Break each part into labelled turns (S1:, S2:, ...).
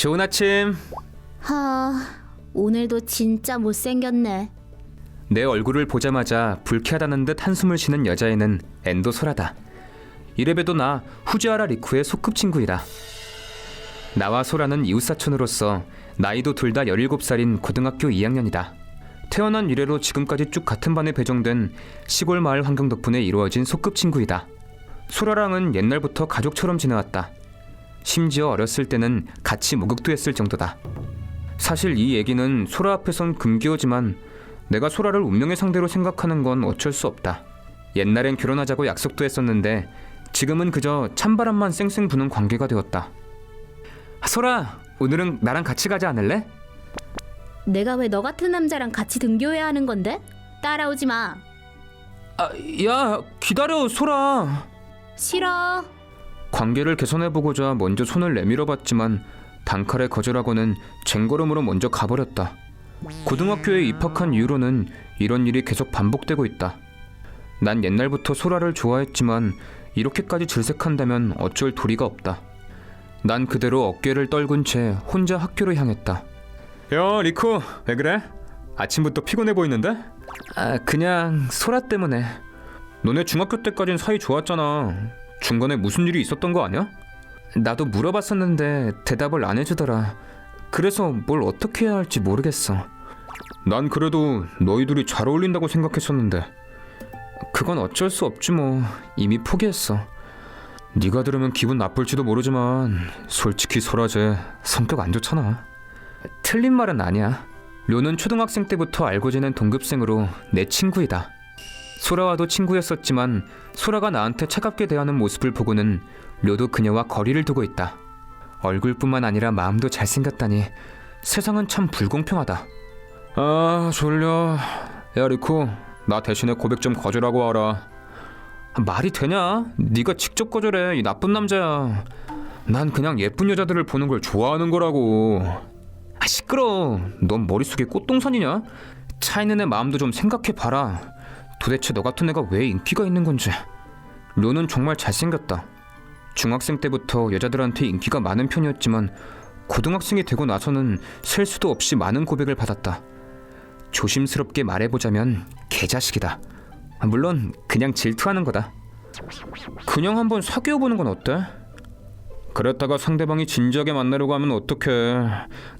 S1: 좋은 아침.
S2: 하, 오늘도 진짜 못생겼네.
S1: 내 얼굴을 보자마자 불쾌하다는 듯 한숨을 쉬는 여자애는 엔도 소라다. 이래봬도 나 후지아라 리쿠의 소꿉 친구이다. 나와 소라는 이웃사촌으로서 나이도 둘 다 17살인 고등학교 2학년이다. 태어난 이래로 지금까지 쭉 같은 반에 배정된 시골 마을 환경 덕분에 이루어진 소꿉 친구이다. 소라랑은 옛날부터 가족처럼 지내왔다. 심지어 어렸을 때는 같이 목욕도 했을 정도다. 사실 이 얘기는 소라 앞에선 금기어지만 내가 소라를 운명의 상대로 생각하는 건 어쩔 수 없다. 옛날엔 결혼하자고 약속도 했었는데 지금은 그저 찬바람만 쌩쌩 부는 관계가 되었다. 소라, 오늘은 나랑 같이 가지 않을래?
S2: 내가 왜 너 같은 남자랑 같이 등교해야 하는 건데? 따라오지 마.
S1: 아, 야, 기다려, 소라.
S2: 싫어.
S1: 관계를 개선해보고자 먼저 손을 내밀어 봤지만 단칼에 거절하고는 쟁걸음으로 먼저 가버렸다. 고등학교에 입학한 이후로는 이런 일이 계속 반복되고 있다. 난 옛날부터 소라를 좋아했지만 이렇게까지 질색한다면 어쩔 도리가 없다. 난 그대로 어깨를 떨군 채 혼자 학교로 향했다. 야, 리코, 왜 그래? 아침부터 피곤해 보이는데? 아, 그냥 소라 때문에. 너네 중학교 때까진 사이 좋았잖아. 중간에 무슨 일이 있었던 거 아니야? 나도 물어봤었는데 대답을 안 해주더라. 그래서 뭘 어떻게 해야 할지 모르겠어. 난 그래도 너희들이 잘 어울린다고 생각했었는데 그건 어쩔 수 없지 뭐 이미 포기했어. 네가 들으면 기분 나쁠지도 모르지만 솔직히 소라제 성격 안 좋잖아. 틀린 말은 아니야. 료는 초등학생 때부터 알고 지낸 동급생으로 내 친구이다. 소라와도 친구였었지만 소라가 나한테 차갑게 대하는 모습을 보고는 료도 그녀와 거리를 두고 있다. 얼굴뿐만 아니라 마음도 잘생겼다니 세상은 참 불공평하다. 아 졸려. 야 리코 나 대신에 고백 좀 거절하고 와라. 말이 되냐? 네가 직접 거절해 이 나쁜 남자야. 난 그냥 예쁜 여자들을 보는 걸 좋아하는 거라고. 아 시끄러. 넌 머릿속에 꽃동산이냐? 차 있는 애 마음도 좀 생각해 봐라. 도대체 너 같은 애가 왜 인기가 있는 건지. 료는 정말 잘생겼다. 중학생 때부터 여자들한테 인기가 많은 편이었지만 고등학생이 되고 나서는 셀 수도 없이 많은 고백을 받았다. 조심스럽게 말해보자면 개자식이다. 아, 물론 그냥 질투하는 거다. 그냥 한번 사귀어보는 건 어때? 그랬다가 상대방이 진지하게 만나려고 하면 어떡해.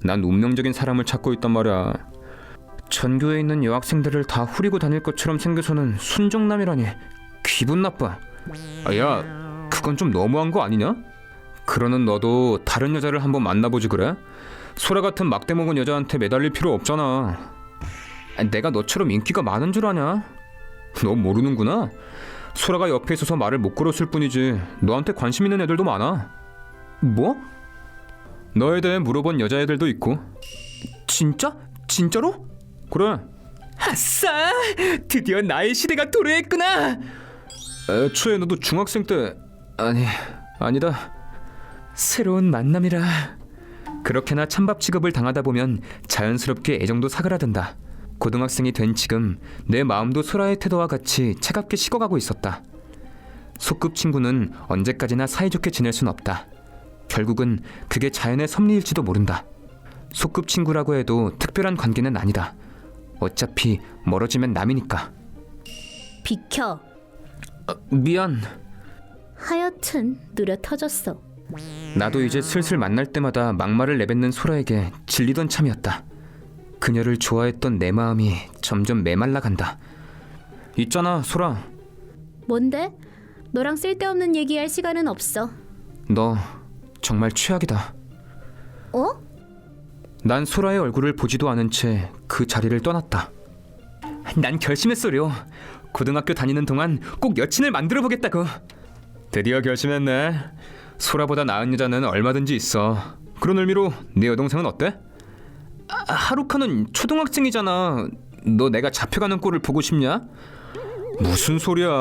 S1: 난 운명적인 사람을 찾고 있단 말이야. 전교에 있는 여학생들을 다 후리고 다닐 것처럼 생겨서는 순정남이라니 기분 나빠. 아, 야, 그건 좀 너무한 거 아니냐? 그러는 너도 다른 여자를 한번 만나보지 그래? 소라 같은 막대 먹은 여자한테 매달릴 필요 없잖아. 아, 내가 너처럼 인기가 많은 줄 아냐? 너 모르는구나. 소라가 옆에 있어서 말을 못 걸었을 뿐이지 너한테 관심 있는 애들도 많아. 뭐? 너에 대해 물어본 여자애들도 있고. 진짜? 진짜로? 그래. 아싸! 드디어 나의 시대가 도래했구나. 애초에 너도 중학생 때 아니 아니다. 새로운 만남이라. 그렇게나 찬밥 취급을 당하다 보면 자연스럽게 애정도 사그라든다. 고등학생이 된 지금 내 마음도 소라의 태도와 같이 차갑게 식어가고 있었다. 소꿉 친구는 언제까지나 사이좋게 지낼 순 없다. 결국은 그게 자연의 섭리일지도 모른다. 소꿉 친구라고 해도 특별한 관계는 아니다. 어차피 멀어지면 남이니까.
S2: 비켜.
S1: 미안.
S2: 하여튼 느려 터졌어.
S1: 나도 이제 슬슬 만날 때마다 막말을 내뱉는 소라에게 질리던 참이었다. 그녀를 좋아했던 내 마음이 점점 메말라 간다. 있잖아, 소라.
S2: 뭔데? 너랑 쓸데없는 얘기할 시간은 없어.
S1: 너 정말 최악이다.
S2: 어?
S1: 난 소라의 얼굴을 보지도 않은 채 그 자리를 떠났다. 난 결심했어요. 고등학교 다니는 동안 꼭 여친을 만들어 보겠다고. 드디어 결심했네. 소라보다 나은 여자는 얼마든지 있어. 그런 의미로 네 여동생은 어때? 아, 하루카는 초등학생이잖아. 너 내가 잡혀가는 꼴을 보고 싶냐? 무슨 소리야?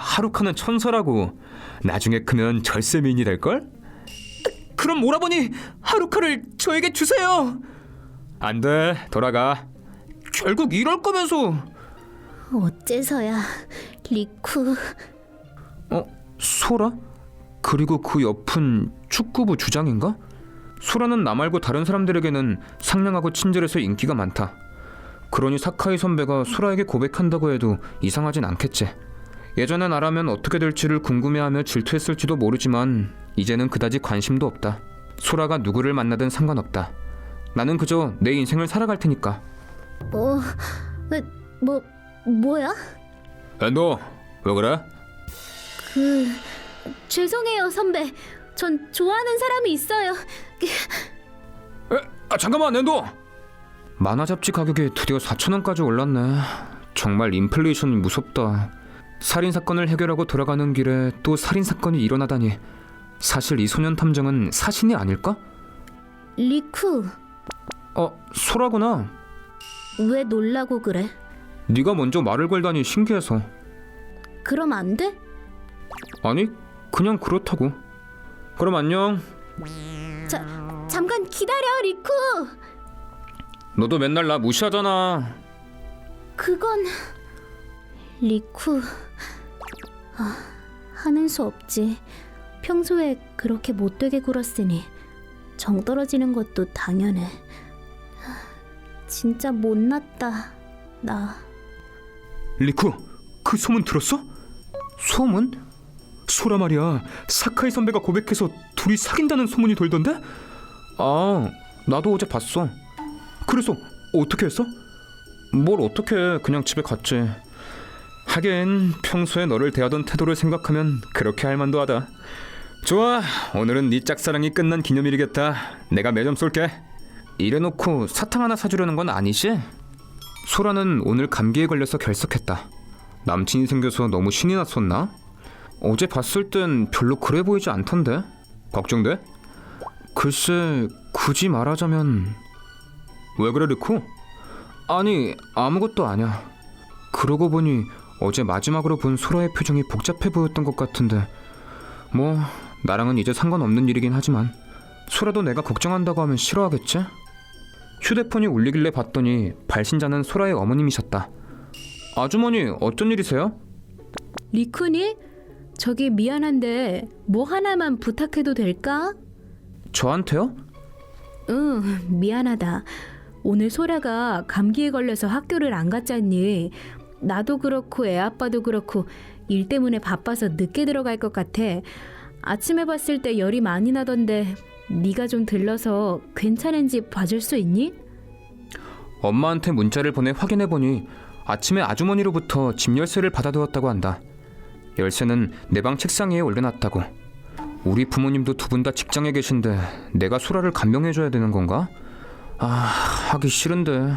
S1: 하루카는 천사라고. 나중에 크면 절세미인이 될 걸? 그럼 오라버니 하루카를 저에게 주세요. 안 돼. 돌아가. 결국 이럴 거면서.
S2: 어째서야 리쿠
S1: 어, 소라? 그리고 그 옆은 축구부 주장인가? 소라는 나 말고 다른 사람들에게는 상냥하고 친절해서 인기가 많다. 그러니 사카이 선배가 소라에게 고백한다고 해도 이상하진 않겠지. 예전에 나라면 어떻게 될지를 궁금해하며 질투했을지도 모르지만 이제는 그다지 관심도 없다. 소라가 누구를 만나든 상관없다. 나는 그저 내 인생을 살아갈 테니까.
S2: 어, 왜, 뭐, 뭐야?
S1: 너 왜 그래?
S2: 그, 죄송해요, 선배. 전 좋아하는 사람이 있어요.
S1: 아 잠깐만 낸도 만화 잡지 가격이 드디어 4천 원까지 올랐네 정말 인플레이션이 무섭다 살인 사건을 해결하고 돌아가는 길에 또 살인 사건이 일어나다니 사실 이 소년 탐정은 사신이 아닐까?
S2: 리쿠,
S1: 어 소라구나
S2: 왜 놀라고 그래?
S1: 네가 먼저 말을 걸다니 신기해서
S2: 그럼 안 돼?
S1: 아니 그냥 그렇다고 그럼 안녕
S2: 자, 잠깐 기다려, 리쿠.
S1: 너도 맨날 나 무시하잖아
S2: 그건 리쿠. 아, 하는 수 없지. 평소에 그렇게 못되게 굴었으니 정 떨어지는 것도 당연해. 아, 진짜 못났다. 나.
S1: 리쿠 그 소문 들었어? 소문? 소라 말이야 사카이 선배가 고백해서 둘이 사귄다는 소문이 돌던데? 아 나도 어제 봤어 그래서 어떻게 했어? 뭘 어떻게 해 그냥 집에 갔지 하긴 평소에 너를 대하던 태도를 생각하면 그렇게 할 만도 하다 좋아 오늘은 네 짝사랑이 끝난 기념일이겠다 내가 매점 쏠게 이래놓고 사탕 하나 사주려는 건 아니지? 소라는 오늘 감기에 걸려서 결석했다. 남친이 생겨서 너무 신이 났었나? 어제 봤을 땐 별로 그래 보이지 않던데. 걱정돼? 글쎄, 굳이 말하자면 왜 그래, 리쿠? 아니, 아무것도 아니야. 그러고 보니 어제 마지막으로 본 소라의 표정이 복잡해 보였던 것 같은데. 뭐 나랑은 이제 상관없는 일이긴 하지만 소라도 내가 걱정한다고 하면 싫어하겠지? 휴대폰이 울리길래 봤더니 발신자는 소라의 어머님이셨다. 아주머니 어쩐 일이세요?
S2: 리쿠니? 저기 미안한데 뭐 하나만 부탁해도 될까?
S1: 저한테요?
S2: 응, 미안하다. 오늘 소라가 감기에 걸려서 학교를 안 갔잖니. 나도 그렇고 애 아빠도 그렇고 일 때문에 바빠서 늦게 들어갈 것 같아. 아침에 봤을 때 열이 많이 나던데 네가 좀 들러서 괜찮은지 봐줄 수 있니?
S1: 엄마한테 문자를 보내 확인해 보니 아침에 아주머니로부터 집 열쇠를 받아두었다고 한다. 열쇠는 내 방 책상 위에 올려놨다고. 우리 부모님도 두 분 다 직장에 계신데 내가 소라를 감명해줘야 되는 건가? 아 하기 싫은데.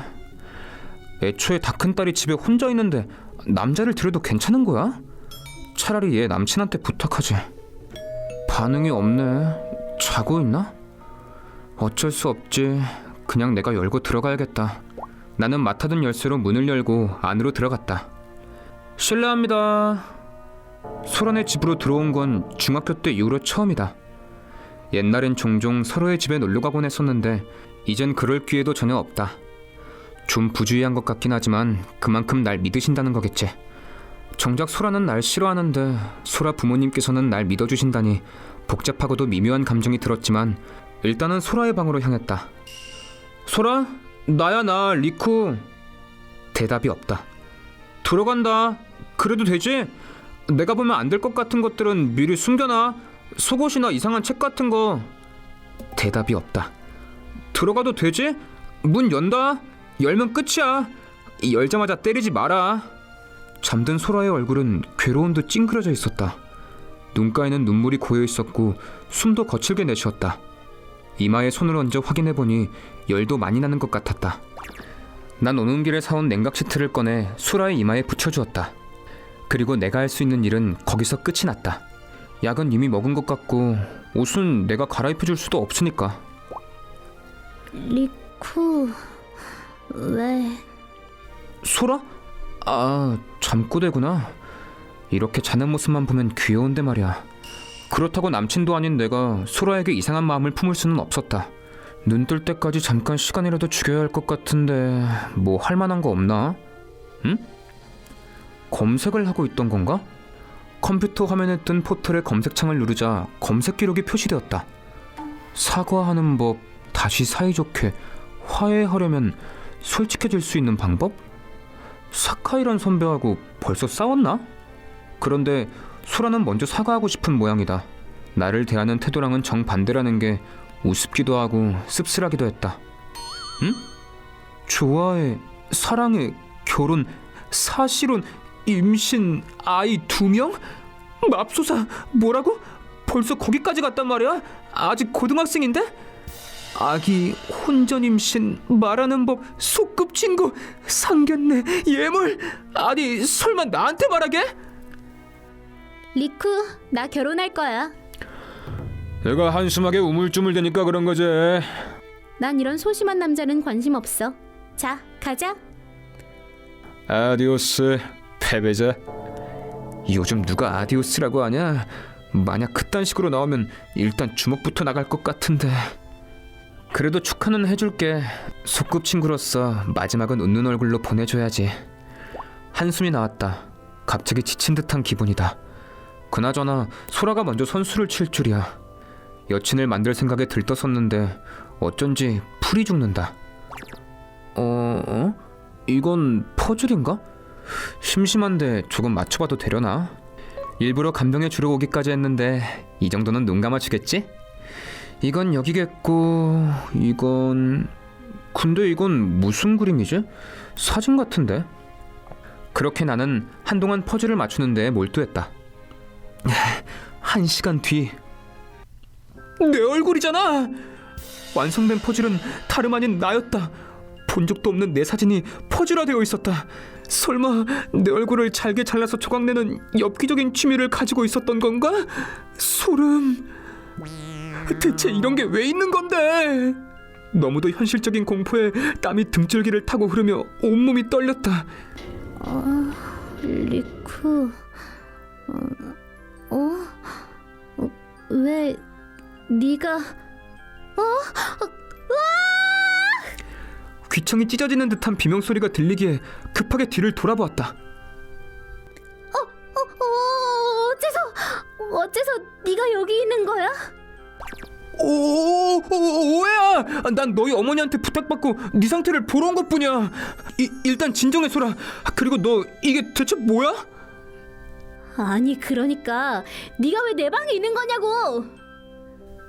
S1: 애초에 다 큰 딸이 집에 혼자 있는데 남자를 들여도 괜찮은 거야? 차라리 얘 남친한테 부탁하지. 반응이 없네. 자고 있나? 어쩔 수 없지. 그냥 내가 열고 들어가야겠다. 나는 맡아둔 열쇠로 문을 열고 안으로 들어갔다. 실례합니다. 소란의 집으로 들어온 건 중학교 때 이후로 처음이다. 옛날엔 종종 서로의 집에 놀러 가곤 했었는데 이젠 그럴 기회도 전혀 없다. 좀 부주의한 것 같긴 하지만 그만큼 날 믿으신다는 거겠지. 정작 소라는 날 싫어하는데 소라 부모님께서는 날 믿어주신다니 복잡하고도 미묘한 감정이 들었지만 일단은 소라의 방으로 향했다. 소라? 나야 나 리쿠. 대답이 없다. 들어간다. 그래도 되지? 내가 보면 안 될 것 같은 것들은 미리 숨겨놔. 속옷이나 이상한 책 같은 거. 대답이 없다. 들어가도 되지? 문 연다. 열면 끝이야. 열자마자 때리지 마라. 잠든 소라의 얼굴은 괴로운 듯 찡그려져 있었다. 눈가에는 눈물이 고여 있었고 숨도 거칠게 내쉬었다. 이마에 손을 얹어 확인해 보니 열도 많이 나는 것 같았다. 난 오는 길에 사온 냉각 시트를 꺼내 소라의 이마에 붙여주었다. 그리고 내가 할 수 있는 일은 거기서 끝이 났다. 약은 이미 먹은 것 같고 옷은 내가 갈아입혀 줄 수도 없으니까.
S2: 리쿠, 왜?
S1: 소라? 아, 잠꼬대구나. 이렇게 자는 모습만 보면 귀여운데 말이야. 그렇다고 남친도 아닌 내가 소라에게 이상한 마음을 품을 수는 없었다. 눈 뜰 때까지 잠깐 시간이라도 죽여야 할 것 같은데 뭐 할 만한 거 없나? 응? 검색을 하고 있던 건가? 컴퓨터 화면에 뜬 포털의 검색창을 누르자 검색 기록이 표시되었다. 사과하는 법, 다시 사이좋게 화해하려면 솔직해질 수 있는 방법? 사카이란 선배하고 벌써 싸웠나? 그런데 소라는 먼저 사과하고 싶은 모양이다. 나를 대하는 태도랑은 정반대라는 게 우습기도 하고 씁쓸하기도 했다. 응? 좋아해, 사랑해, 결혼, 사실혼, 임신, 아이 두 명? 맙소사, 뭐라고? 벌써 거기까지 갔단 말이야? 아직 고등학생인데? 아기 혼전 임신 말하는 법 소꿉친구 상견례 예물 아니 설마 나한테 말하게?
S2: 리쿠, 나 결혼할 거야.
S1: 내가 한심하게 우물쭈물대니까 그런 거지.
S2: 난 이런 소심한 남자는 관심 없어. 자, 가자.
S1: 아디오스 패배자. 요즘 누가 아디오스라고 하냐? 만약 그딴 식으로 나오면 일단 주먹부터 나갈 것 같은데. 그래도 축하는 해줄게. 소꿉친구로서 마지막은 웃는 얼굴로 보내줘야지. 한숨이 나왔다. 갑자기 지친 듯한 기분이다 그나저나 소라가 먼저 선수를 칠 줄이야 여친을 만들 생각에 들떠섰는데 어쩐지 풀이 죽는다 어? 어? 이건 퍼즐인가? 심심한데 조금 맞춰봐도 되려나? 일부러 간병해 주러 오기까지 했는데 이 정도는 눈 감아주겠지? 이건 여기겠고 이건 근데 이건 무슨 그림이지? 사진 같은데? 그렇게 나는 한동안 퍼즐을 맞추는데 몰두했다 한 시간 뒤 내 얼굴이잖아! 완성된 퍼즐은 다름 아닌 나였다 본 적도 없는 내 사진이 퍼즐화되어 있었다. 설마 내 얼굴을 잘게 잘라서 조각내는 엽기적인 취미를 가지고 있었던 건가? 소름. 대체 이런 게 왜 있는 건데? 너무도 현실적인 공포에 땀이 등줄기를 타고 흐르며 온몸이 떨렸다.
S2: 리쿠, 어, 어? 어? 왜 네가
S1: 귀청이 찢어지는 듯한 비명 소리가 들리기에 급하게 뒤를 돌아보았다.
S2: 어, 어, 어째서 어째서 네가 여기 있는 거야?
S1: 오, 오, 오해야. 난 너희 어머니한테 부탁받고 네 상태를 보러 온 것뿐이야. 이, 일단 진정해 소라. 그리고 너 이게 대체 뭐야?
S2: 아니 그러니까 네가 왜 내 방에 있는 거냐고.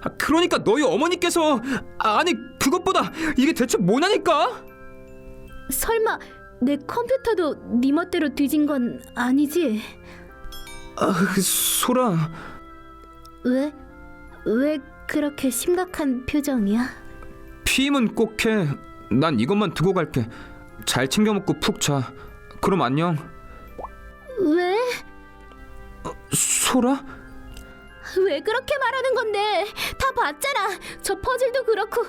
S1: 아, 그러니까 너희 어머니께서 아니 그것보다 이게 대체 뭐냐니까?
S2: 설마 내 컴퓨터도 네 멋대로 뒤진 건 아니지?
S1: 아, 소라.
S2: 왜? 왜 그렇게 심각한 표정이야?
S1: 피임은 꼭 해. 난 이것만 두고 갈게. 잘 챙겨 먹고 푹 자. 그럼 안녕.
S2: 왜?
S1: 소라?
S2: 왜 그렇게 말하는 건데? 다 봤잖아. 저 퍼즐도 그렇고.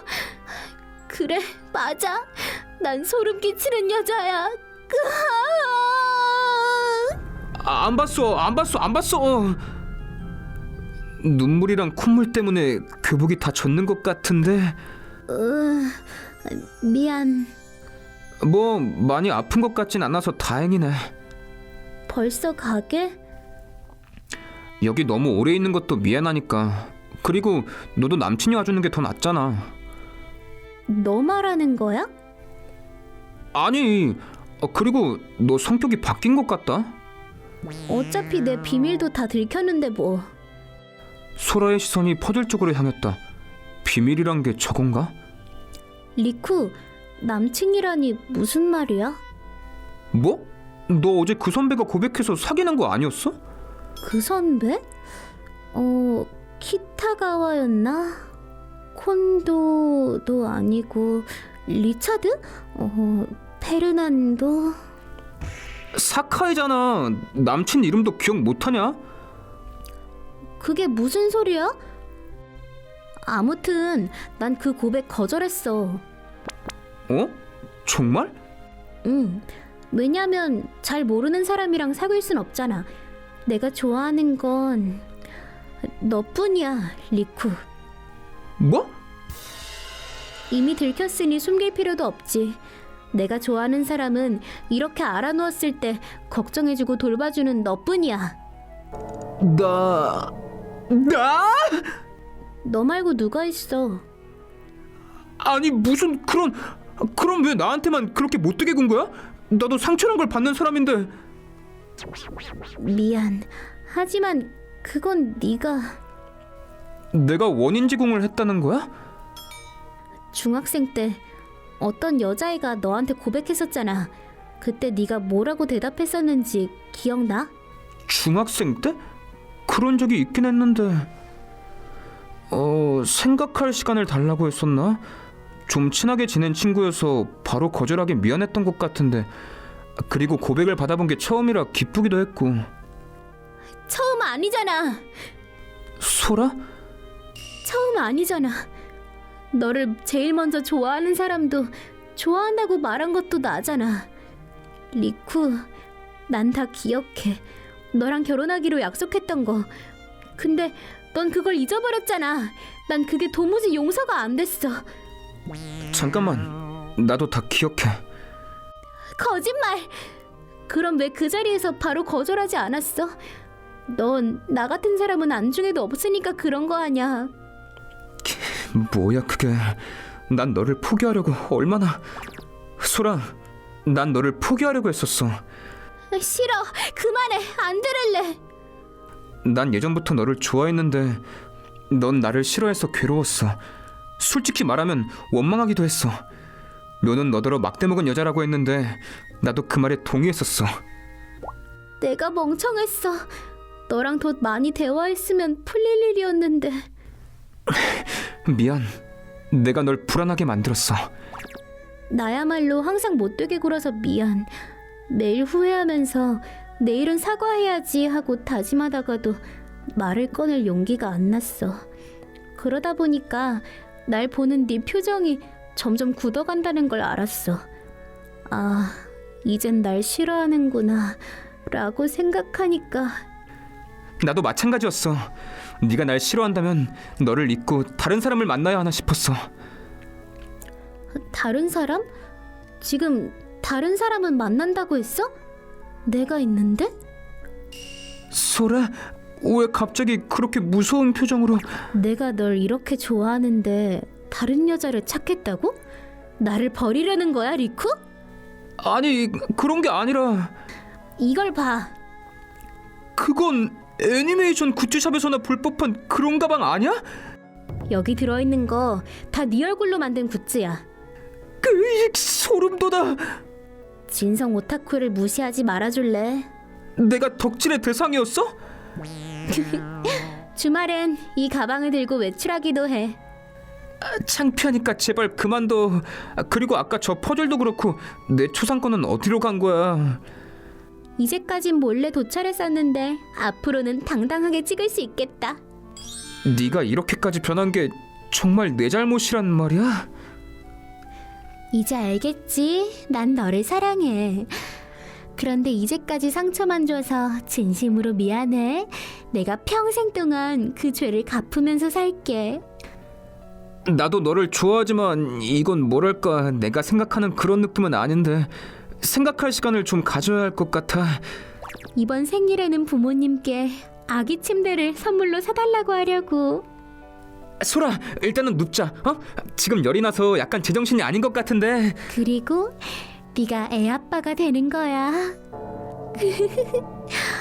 S2: 그래, 맞아. 난 소름 끼치는 여자야.
S1: 아, 안 봤어. 안 봤어. 안 봤어. 눈물이랑 콧물 때문에 교복이 다 젖는 것 같은데
S2: 으, 미안.
S1: 뭐 많이 아픈 것 같진 않아서 다행이네.
S2: 벌써 가게?
S1: 여기 너무 오래 있는 것도 미안하니까. 그리고 너도 남친이 와주는 게 더 낫잖아.
S2: 너 말하는 거야?
S1: 아니, 어, 그리고 너 성격이 바뀐 것 같다.
S2: 어차피 내 비밀도 다 들켰는데 뭐.
S1: 소라의 시선이 퍼즐 쪽으로 향했다. 비밀이란 게 저건가?
S2: 리쿠, 남친이라니 무슨 말이야?
S1: 뭐? 너 어제 그 선배가 고백해서 사귀는 거 아니었어?
S2: 그 선배? 어, 키타가와였나? 콘도도 아니고 리차드? 어, 페르난도?
S1: 사카이잖아. 남친 이름도 기억 못하냐?
S2: 그게 무슨 소리야? 아무튼 난 그 고백 거절했어.
S1: 어? 정말?
S2: 응. 왜냐면 잘 모르는 사람이랑 사귈 순 없잖아. 내가 좋아하는 건 너뿐이야, 리쿠.
S1: 뭐?
S2: 이미 들켰으니 숨길 필요도 없지. 내가 좋아하는 사람은 이렇게 알아누웠을 때 걱정해주고 돌봐주는 너뿐이야.
S1: 나... 나?
S2: 너 말고 누가 있어?
S1: 아니 무슨 그런 그럼 왜 나한테만 그렇게 못되게 군 거야? 나도 상처란 걸 받는 사람인데
S2: 미안. 하지만 그건 네가
S1: 내가 원인 제공을 했다는 거야?
S2: 중학생 때 어떤 여자애가 너한테 고백했었잖아. 그때 네가 뭐라고 대답했었는지 기억나?
S1: 중학생 때? 그런 적이 있긴 했는데 어 생각할 시간을 달라고 했었나? 좀 친하게 지낸 친구여서 바로 거절하기 미안했던 것 같은데 그리고 고백을 받아본 게 처음이라 기쁘기도 했고
S2: 처음 아니잖아.
S1: 소라?
S2: 처음 아니잖아. 너를 제일 먼저 좋아하는 사람도 좋아한다고 말한 것도 나잖아. 리쿠, 난 다 기억해. 너랑 결혼하기로 약속했던 거. 근데 넌 그걸 잊어버렸잖아. 난 그게 도무지 용서가 안 됐어.
S1: 잠깐만 나도 다 기억해
S2: 거짓말! 그럼 왜 그 자리에서 바로 거절하지 않았어? 넌 나 같은 사람은 안중에도 없으니까 그런 거 아냐.
S1: 뭐야 그게 난 너를 포기하려고 얼마나 소라 난 너를 포기하려고 했었어
S2: 싫어. 그만해. 안 들을래.
S1: 난 예전부터 너를 좋아했는데 넌 나를 싫어해서 괴로웠어 솔직히 말하면 원망하기도 했어 너는 너더러 막대 먹은 여자라고 했는데 나도 그 말에 동의했었어
S2: 내가 멍청했어. 너랑 더 많이 대화했으면 풀릴 일이었는데.
S1: 미안 내가 널 불안하게 만들었어
S2: 나야말로 항상 못되게 굴어서 미안. 매일 후회하면서 내일은 사과해야지 하고 다짐하다가도 말을 꺼낼 용기가 안 났어. 그러다 보니까 날 보는 네 표정이 점점 굳어간다는 걸 알았어. 아, 이젠 날 싫어하는구나. 라고 생각하니까
S1: 나도 마찬가지였어 네가 날 싫어한다면 너를 잊고 다른 사람을 만나야 하나 싶었어
S2: 다른 사람? 지금 다른 사람은 만난다고 했어? 내가 있는데?
S1: 소라 왜 갑자기 그렇게 무서운 표정으로
S2: 내가 널 이렇게 좋아하는데 다른 여자를 찾겠다고? 나를 버리려는 거야, 리쿠?
S1: 아니 그런 게 아니라
S2: 이걸 봐.
S1: 그건 애니메이션 굿즈샵에서나 볼 법한 그런 가방 아니야?
S2: 여기 들어있는 거 다 네 얼굴로 만든 굿즈야.
S1: 그 소름 돋아
S2: 진성 오타쿠를 무시하지 말아줄래?
S1: 내가 덕질의 대상이었어?
S2: 주말엔 이 가방을 들고 외출하기도 해.
S1: 아, 창피하니까 제발 그만둬 아, 그리고 아까 저 퍼즐도 그렇고 내 초상권은 어디로 간 거야
S2: 이제까진 몰래 도찰했었는데 앞으로는 당당하게 찍을 수 있겠다.
S1: 네가 이렇게까지 변한 게 정말 내 잘못이란 말이야?
S2: 이제 알겠지? 난 너를 사랑해. 그런데 이제까지 상처만 줘서 진심으로 미안해. 내가 평생 동안 그 죄를 갚으면서 살게.
S1: 나도 너를 좋아하지만 이건 뭐랄까 내가 생각하는 그런 느낌은 아닌데 생각할 시간을 좀 가져야 할 것 같아
S2: 이번 생일에는 부모님께 아기 침대를 선물로 사달라고 하려고.
S1: 소라 일단은 눕자 어? 지금 열이 나서 약간 제정신이 아닌 것 같은데
S2: 그리고 네가 애 아빠가 되는 거야.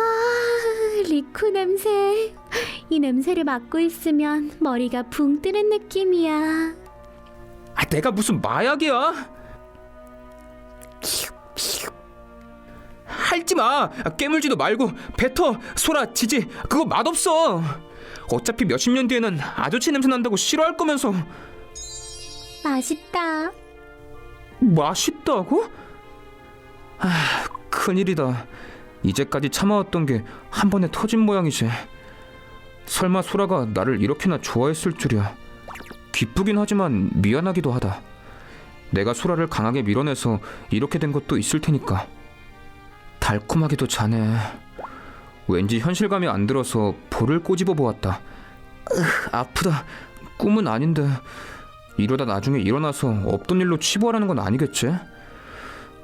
S2: 아, 리쿠 냄새. 이 냄새를 맡고 있으면 머리가 붕 뜨는 느낌이야.
S1: 아, 내가 무슨 마약이야 할지 마 깨물지도 말고 뱉어 소라 지지 그거 맛없어 어차피 몇십 년 뒤에는 아저씨 냄새 난다고 싫어할 거면서
S2: 맛있다.
S1: 맛있다고? 아 큰일이다 이제까지 참아왔던 게 한 번에 터진 모양이지. 설마 소라가 나를 이렇게나 좋아했을 줄이야. 기쁘긴 하지만 미안하기도 하다. 내가 소라를 강하게 밀어내서 이렇게 된 것도 있을 테니까. 달콤하기도 자네. 왠지 현실감이 안 들어서 볼을 꼬집어 보았다. 으, 아프다. 꿈은 아닌데. 이러다 나중에 일어나서 없던 일로 치부하라는 건 아니겠지?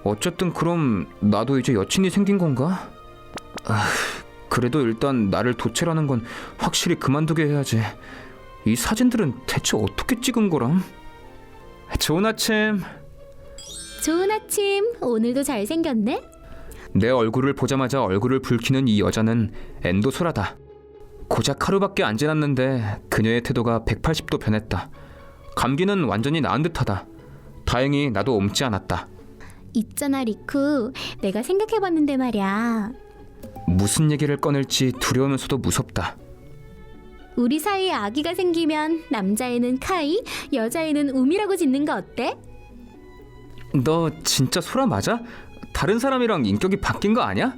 S1: 어쨌든 그럼 나도 이제 여친이 생긴 건가? 아, 그래도 일단 나를 도체라는 건 확실히 그만두게 해야지. 이 사진들은 대체 어떻게 찍은 거람? 좋은 아침.
S2: 좋은 아침. 오늘도 잘생겼네.
S1: 내 얼굴을 보자마자 얼굴을 붉히는 이 여자는 엔도 소라다. 고작 하루밖에 안 지났는데 그녀의 태도가 180도 변했다. 감기는 완전히 나은 듯하다. 다행히 나도 옮지 않았다.
S2: 있잖아 리쿠. 내가 생각해봤는데 말이야.
S1: 무슨 얘기를 꺼낼지 두려우면서도 무섭다.
S2: 우리 사이에 아기가 생기면 남자애는 카이, 여자애는 우미라고 짓는 거 어때?
S1: 너 진짜 소라 맞아? 다른 사람이랑 인격이 바뀐 거 아니야?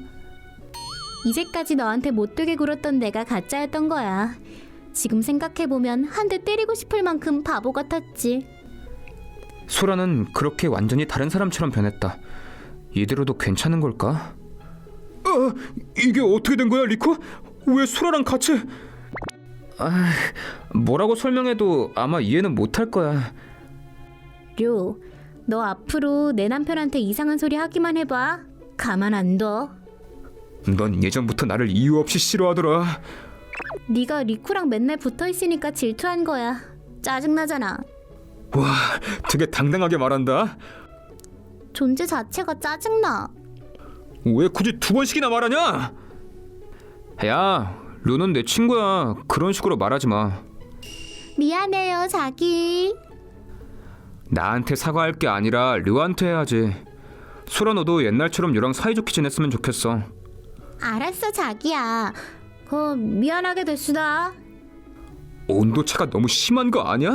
S2: 이제까지 너한테 못되게 굴었던 내가 가짜였던 거야. 지금 생각해보면 한 대 때리고 싶을 만큼 바보 같았지.
S1: 소라는 그렇게 완전히 다른 사람처럼 변했다. 이대로도 괜찮은 걸까? 어, 이게 어떻게 된 거야, 리코? 왜 소라랑 같이? 아, 뭐라고 설명해도 아마 이해는 못할 거야.
S2: 료, 너 앞으로 내 남편한테 이상한 소리 하기만 해봐. 가만 안 둬.
S1: 넌 예전부터 나를 이유 없이 싫어하더라.
S2: 네가 리쿠랑 맨날 붙어 있으니까 질투한 거야. 짜증 나잖아.
S1: 와, 되게 당당하게 말한다.
S2: 존재 자체가 짜증나.
S1: 왜 굳이 두 번씩이나 말하냐? 야, 류는 내 친구야. 그런 식으로 말하지 마.
S2: 미안해요, 자기.
S1: 나한테 사과할 게 아니라 류한테 해야지. 소라 너도 옛날처럼 유랑 사이좋게 지냈으면 좋겠어.
S2: 알았어, 자기야. 어, 미안하게 됐수다.
S1: 온도 차가 너무 심한 거 아니야?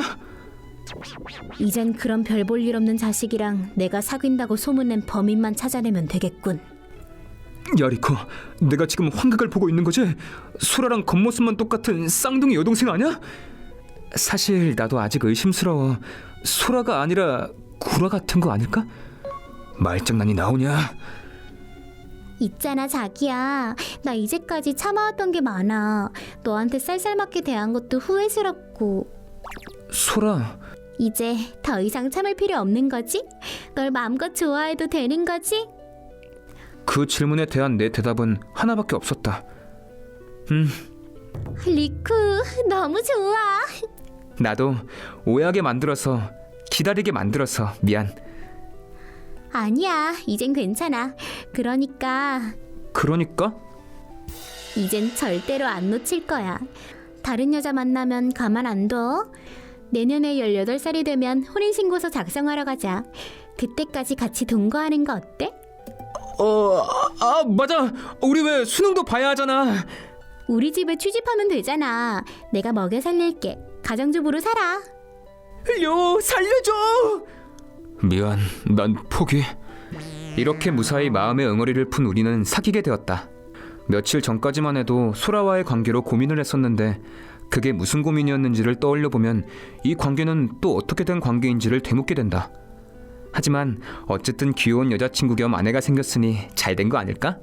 S2: 이젠 그런 별 볼 일 없는 자식이랑 내가 사귄다고 소문낸 범인만 찾아내면 되겠군.
S1: 야리코, 내가 지금 환각을 보고 있는 거지? 소라랑 겉모습만 똑같은 쌍둥이 여동생 아니야? 사실 나도 아직 의심스러워. 소라가 아니라 구라 같은 거 아닐까? 말장난이 나오냐?
S2: 있잖아, 자기야. 나 이제까지 참아왔던 게 많아. 너한테 쌀쌀맞게 대한 것도 후회스럽고.
S1: 소라,
S2: 이제 더 이상 참을 필요 없는 거지? 널 마음껏 좋아해도 되는 거지?
S1: 그 질문에 대한 내 대답은 하나밖에 없었다.
S2: 리쿠, 너무 좋아.
S1: 나도 오해하게 만들어서 기다리게 만들어서 미안.
S2: 아니야, 이젠 괜찮아. 그러니까
S1: 그러니까
S2: 이젠 절대로 안 놓칠 거야. 다른 여자 만나면 가만 안 둬. 내년에 18살이 되면 혼인신고서 작성하러 가자. 그때까지 같이 동거하는 거 어때?
S1: 어, 아 맞아. 우리 왜 수능도 봐야 하잖아.
S2: 우리 집에 취집하면 되잖아. 내가 먹여 살릴게. 가정주부로 살아.
S1: 요 살려줘. 미안, 난 포기. 이렇게 무사히 마음의 응어리를 푼 우리는 사귀게 되었다. 며칠 전까지만 해도 소라와의 관계로 고민을 했었는데 그게 무슨 고민이었는지를 떠올려 보면 이 관계는 또 어떻게 된 관계인지를 되묻게 된다. 하지만 어쨌든 귀여운 여자친구 겸 아내가 생겼으니 잘 된 거 아닐까?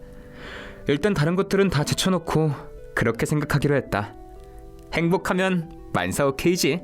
S1: 일단 다른 것들은 다 제쳐놓고 그렇게 생각하기로 했다. 행복하면 만사 오케이지.